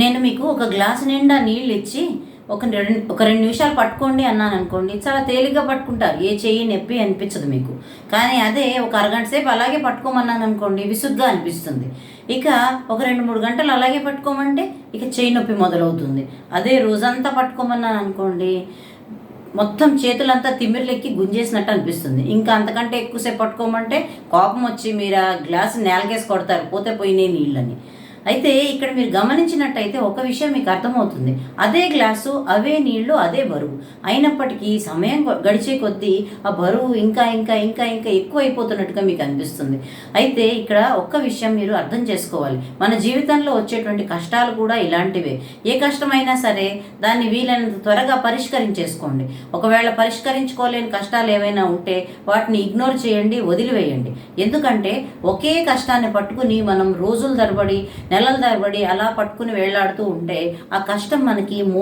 నేను మీకు ఒక గ్లాస్ నిండా నీళ్ళు ఇచ్చి ఒక రెండు ఒక రెండు నిమిషాలు పట్టుకోండి అన్నాను అనుకోండి. చాలా తేలిగ్గా పట్టుకుంటారు. ఏ చెయ్యి నొప్పి అనిపించదు మీకు. కానీ అదే ఒక అరగంట సేపు అలాగే పట్టుకోమన్నాను అనుకోండి విసుగ్గా అనిపిస్తుంది. ఇక ఒక రెండు మూడు గంటలు అలాగే పట్టుకోమంటే ఇక చెయ్యి నొప్పి మొదలవుతుంది. అదే రోజంతా పట్టుకోమన్నాను అనుకోండి మొత్తం చేతులంతా తిమ్మిర్లెక్కి గుంజేసినట్టు అనిపిస్తుంది. ఇంకా అంతకంటే ఎక్కువసేపు పట్టుకోమంటే కోపం వచ్చి మీరు ఆ గ్లాసు నేలకేసి కొడతారు పోతే పోయినాయి నీళ్ళని. అయితే ఇక్కడ మీరు గమనించినట్టయితే ఒక విషయం మీకు అర్థమవుతుంది. అదే గ్లాసు అవే నీళ్ళు అదే బరువు. అయినప్పటికీ సమయం గ- గడిచే కొద్దీ ఆ బరువు ఇంకా ఇంకా ఇంకా ఇంకా ఎక్కువ అయిపోతున్నట్టుగా మీకు అనిపిస్తుంది. అయితే ఇక్కడ ఒక్క విషయం మీరు అర్థం చేసుకోవాలి. మన జీవితంలో వచ్చేటువంటి కష్టాలు కూడా ఇలాంటివే. ఏ కష్టమైనా సరే దాన్ని వీలైనంత త్వరగా పరిష్కరించేసుకోండి. ఒకవేళ పరిష్కరించుకోలేని కష్టాలు ఏవైనా ఉంటే వాటిని ఇగ్నోర్ చేయండి వదిలివేయండి. ఎందుకంటే ఒకే కష్టాన్ని పట్టుకుని మనం రోజుల తరబడి నెలల తరబడి అలా పట్టుకుని వేలాడుతూ ఉంటే ఆ కష్టం మనకి మో